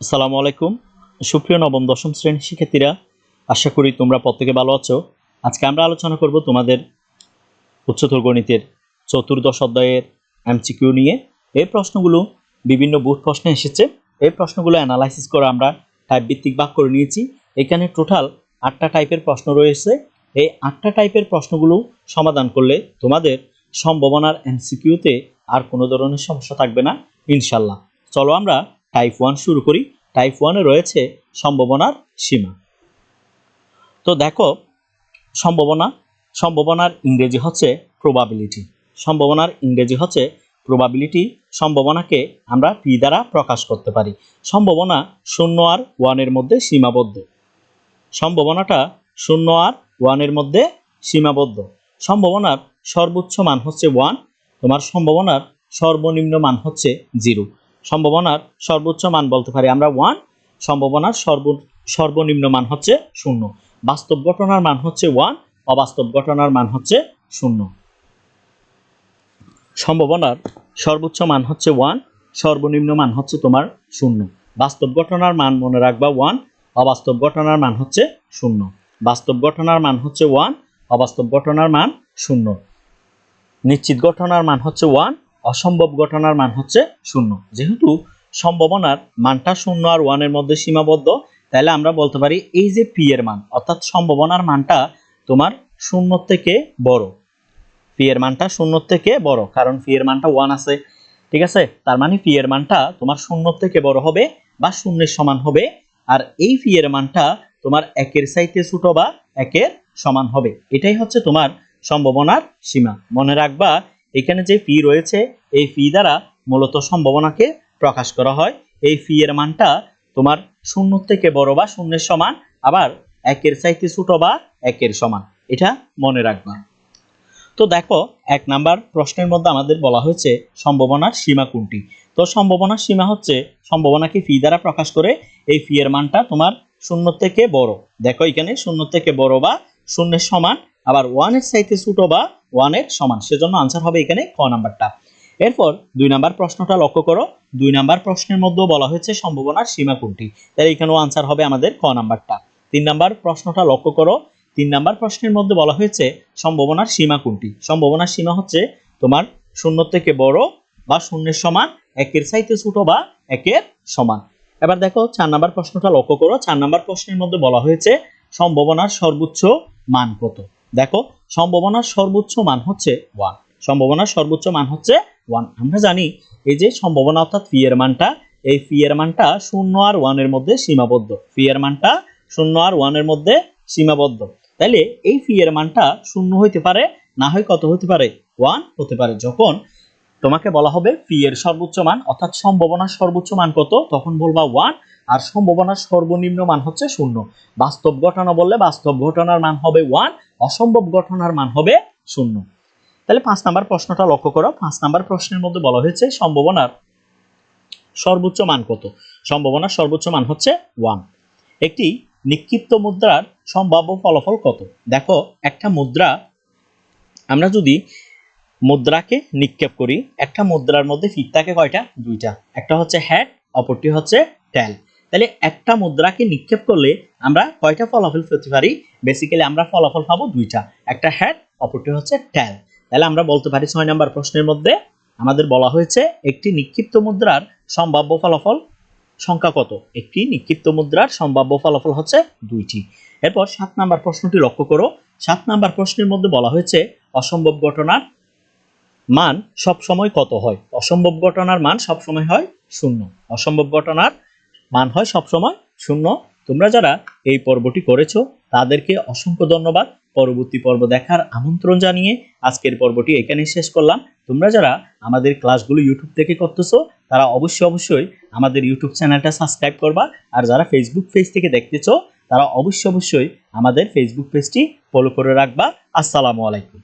আসসালামু আলাইকুম। সুপ্রিয় নবম, দশম শ্রেণির শিক্ষার্থীরা, আশা করি তোমরা প্রত্যেকে ভালো আছো। আজকে আমরা আলোচনা করব তোমাদের উচ্চতর গণিতের চতুর্দশ অধ্যায়ের এমসিকিউ নিয়ে। এই প্রশ্নগুলো বিভিন্ন বুথ প্রশ্নে এসেছে। এই প্রশ্নগুলো অ্যানালাইসিস করে আমরা টাইপ ভিত্তিক ভাগ করে নিয়েছি। এখানে টোটাল আটটা টাইপের প্রশ্ন রয়েছে। এই আটটা টাইপের প্রশ্নগুলো সমাধান করলে তোমাদের সম্ভাবনার এমসিকিউতে আর কোনো ধরনের সমস্যা থাকবে না, ইনশাল্লাহ। চলো আমরা টাইপ ওয়ান শুরু করি টাইপ ওয়ানে রয়েছে সম্ভাবনার সীমা। তো দেখো, সম্ভাবনা, সম্ভাবনার ইংরেজি হচ্ছে প্রবাবিলিটি সম্ভাবনার ইংরেজি হচ্ছে প্রবাবিলিটি সম্ভাবনাকে আমরা পি দ্বারা প্রকাশ করতে পারি। সম্ভাবনা শূন্য আর ওয়ানের মধ্যে সীমাবদ্ধ। সম্ভাবনাটা শূন্য আর ওয়ানের মধ্যে সীমাবদ্ধ। সম্ভাবনার সর্বোচ্চ মান হচ্ছে ওয়ান তোমার সম্ভাবনার সর্বনিম্ন মান হচ্ছে জিরো সম্ভাবনার সর্বোচ্চ মান বলতে পারি আমরা ওয়ান সম্ভাবনার সর্ব, সর্বনিম্ন মান হচ্ছে শূন্য। বাস্তব ঘটনার মান হচ্ছে ওয়ান অবাস্তব ঘটনার মান হচ্ছে শূন্য। সম্ভাবনার সর্বোচ্চ মান হচ্ছে ওয়ান সর্বনিম্ন মান হচ্ছে তোমার শূন্য। বাস্তব ঘটনার মান মনে রাখবা ওয়ান অবাস্তব ঘটনার মান হচ্ছে শূন্য। বাস্তব ঘটনার মান হচ্ছে ওয়ান অবাস্তব ঘটনার মান শূন্য। নিশ্চিত ঘটনার মান হচ্ছে ওয়ান অসম্ভব ঘটনার মান হচ্ছে শূন্য। যেহেতু সম্ভাবনার মানটা শূন্য আর ওয়ানের মধ্যে সীমাবদ্ধ, তাহলে আমরা বলতে পারি এই যে পি এর মান, অর্থাৎ সম্ভাবনার মানটা তোমার শূন্য থেকে বড়। পি এর মানটা শূন্য থেকে বড়, কারণ পি এর মানটা ওয়ান আছে। ঠিক আছে? তার মানে পি এর মানটা তোমার শূন্য থেকে বড় হবে বা শূন্যের সমান হবে, আর এই পি এর মানটা তোমার একের চাইতে ছোট বা একের সমান হবে। এটাই হচ্ছে তোমার সম্ভাবনার সীমা। মনে রাখবা এখানে যে ফি রয়েছে, এই ফি দ্বারা মূলত সম্ভাবনাকে প্রকাশ করা হয়। এই ফি এর মানটা তোমার শূন্য থেকে বড় বা শূন্যের সমান, আবার একের চাইতে ছোট বা একের সমান, এটা মনে রাখবা। তো দেখো, এক নাম্বার প্রশ্নের মধ্যে আমাদের বলা হয়েছে সম্ভাবনার সীমা কোনটি? তো সম্ভাবনার সীমা হচ্ছে, সম্ভাবনাকে ফি দ্বারা প্রকাশ করে এই ফি এর মানটা তোমার শূন্য থেকে বড়। দেখো এখানে শূন্য থেকে বড় বা শূন্যের সমান আবার ওয়ানের চাইতে ছোট বা ওয়ানের সমান, সেজন্য আনসার হবে এখানে ক নাম্বারটা। এরপর দুই নাম্বার প্রশ্নটা লক্ষ্য করো। দুই নাম্বার প্রশ্নের মধ্যেও বলা হয়েছে সম্ভাবনার সীমা কোনটি? তাহলে এখানেও আনসার হবে আমাদের ক নাম্বারটা। তিন নাম্বার প্রশ্নটা লক্ষ্য করো। তিন নাম্বার প্রশ্নের মধ্যে বলা হয়েছে সম্ভাবনার সীমা কোনটি? সম্ভাবনার সীমা হচ্ছে তোমার শূন্য থেকে বড় বা শূন্যের সমান, একের চাইতে ছোট বা একের সমান। এবার দেখো চার নাম্বার প্রশ্নটা লক্ষ্য করো। চার নাম্বার প্রশ্নের মধ্যে বলা হয়েছে সম্ভাবনার সর্বোচ্চ মান কত? দেখো, সম্ভাবনার সর্বোচ্চ মান হচ্ছে ওয়ান সম্ভাবনার সর্বোচ্চ মান হচ্ছে ওয়ান আমরা জানি এই যে সম্ভাবনা অর্থাৎ ফি এর মানটা, এই ফি এর মানটা শূন্য আর ওয়ানের মধ্যে সীমাবদ্ধ। ফি এর মানটা শূন্য আর ওয়ানের মধ্যে সীমাবদ্ধ। তাইলে এই ফি এর মানটা শূন্য হইতে পারে, না হয় কত হতে পারে? ওয়ান হতে পারে। যখন তোমাকে বলা হবে ফি এর সর্বোচ্চ মান, অর্থাৎ সম্ভাবনার সর্বোচ্চ মান কত? তখন বলবা ওয়ান আর সম্ভাবনার সর্বনিম্ন মান হচ্ছে শূন্য। বাস্তব ঘটনা বললে বাস্তব ঘটনার মান হবে ওয়ান অসম্ভব ঘটনার মান হবে শূন্য। তাহলে পাঁচ নাম্বার প্রশ্নটা লক্ষ্য করো। পাঁচ নাম্বার প্রশ্নের মধ্যে বলা হয়েছে সম্ভাবনার সর্বোচ্চ মান কত? সম্ভাবনার সর্বোচ্চ মান হচ্ছে ওয়ান একটি নিক্ষিপ্ত মুদ্রার সম্ভাব্য ফলাফল কত? দেখো, একটা মুদ্রা, আমরা যদি মুদ্রাকে নিক্ষেপ করি। একটা মুদ্রার মধ্যে ফিট থাকে কয়টা? দুইটা। একটা হচ্ছে হ্যাড অপরটি হচ্ছে ট্যাল তাহলে একটা মুদ্রাকে নিক্ষেপ করলে আমরা কয়টা ফলাফল পেতে পারি? বেসিক্যালি আমরা ফলাফল পাবো দুইটা। একটা হ্যাড অপরটি হচ্ছে ট্যাল তাহলে আমরা বলতে পারি ছয় নম্বর প্রশ্নের মধ্যে আমাদের বলা হয়েছে, একটি নিক্ষিপ্ত মুদ্রার সম্ভাব্য ফলাফল সংখ্যা কত? একটি নিক্ষিপ্ত মুদ্রার সম্ভাব্য ফলাফল হচ্ছে দুইটি। এরপর সাত নাম্বার প্রশ্নটি লক্ষ্য করো। সাত নাম্বার প্রশ্নের মধ্যে বলা হয়েছে, অসম্ভব ঘটনার মান সব সময় কত হয়? অসম্ভব ঘটনার মান সব সময় হয় শূন্য। অসম্ভব ঘটনার মান হয় সব সময় শূন্য। তোমরা যারা এই পর্বটি করেছ, তাদেরকে অসংখ্য ধন্যবাদ। পরবর্তী পর্ব দেখার আমন্ত্রণ জানিয়ে আজকের পর্বটি এখানে শেষ করলাম। তোমরা যারা আমাদের ক্লাসগুলো ইউটিউব থেকে করতেছো, তারা অবশ্যই অবশ্যই আমাদের ইউটিউব চ্যানেলটা সাবস্ক্রাইব করবা। আর যারা ফেসবুক পেজ থেকে দেখতেছো, তারা অবশ্যই অবশ্যই আমাদের ফেসবুক পেজটি ফলো করে রাখবা। আসসালামু আলাইকুম।